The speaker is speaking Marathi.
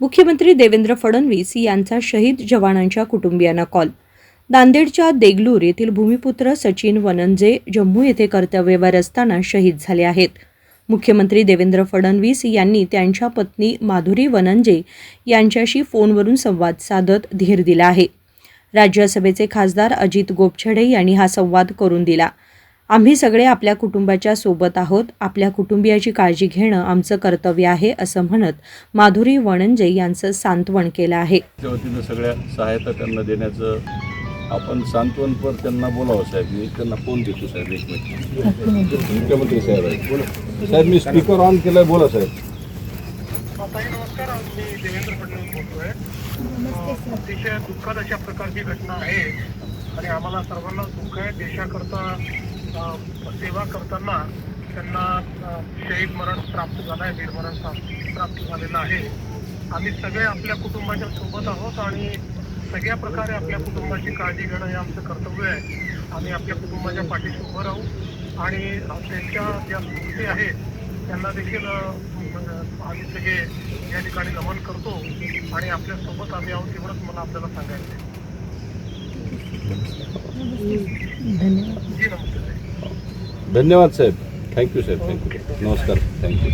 मुख्यमंत्री देवेंद्र फडणवीस यांचा शहीद जवानांच्या कुटुंबियांना कॉल. नांदेडच्या देगलूर येथील भूमिपुत्र सचिन वनंजे जम्मू येथे कर्तव्यवर असताना शहीद झाले आहेत. मुख्यमंत्री देवेंद्र फडणवीस यांनी त्यांच्या पत्नी माधुरी वनंजे यांच्याशी फोनवरून संवाद साधत धीर दिला आहे. राज्यसभेचे खासदार अजित गोपछडे यांनी हा संवाद करून दिला. आम्ही सगळे आपल्या कुटुंबाच्या सोबत आहोत. आपल्या कुटुंबियाची काळजी घेणं आमचं कर्तव्य आहे असं म्हणत माधुरी वणंजे यांचं सांत्वन केलं आहे. वतीनं सगळ्या सहायता त्यांना देण्याचं आपण सांत्वनपर त्यांना बोलावं साहेब. मी त्यांना फोन देतो साहेब एक मिनिट मुख्यमंत्री साहेब आहेत. बोला. साहेब मी स्पीकर ऑन केलाय. बोला साहेब. ताई नमस्कार. मी देवेंद्र फडणवीस बोलतोय. अं, अतिशय दुःखद अशा प्रकारची घटना आहे आणि आम्हाला सर्वांना दुःख आहे. देशाकरता सेवा करताना त्यांना शहीद मरण प्राप्त झालं आहे वीरमरण प्राप्त झालेलं आहे. आम्ही सगळे आपल्या कुटुंबाच्या सोबत आहोत आणि सगळ्या प्रकारे आपल्या कुटुंबाची काळजी घेणं हे आमचं कर्तव्य आहे. आम्ही आपल्या कुटुंबाच्या पाठीशी उभं राहू आणि त्यांच्या ज्या स्मृती आहेत त्यांना देखील आम्ही सगळे या ठिकाणी नमन करतो आणि आपल्यासोबत आम्ही आहोत एवढंच मला आपल्याला सांगायचं आहे. धन्यवाद साहेब. थँक्यू साहेब थँक्यू नमस्कार. Thank you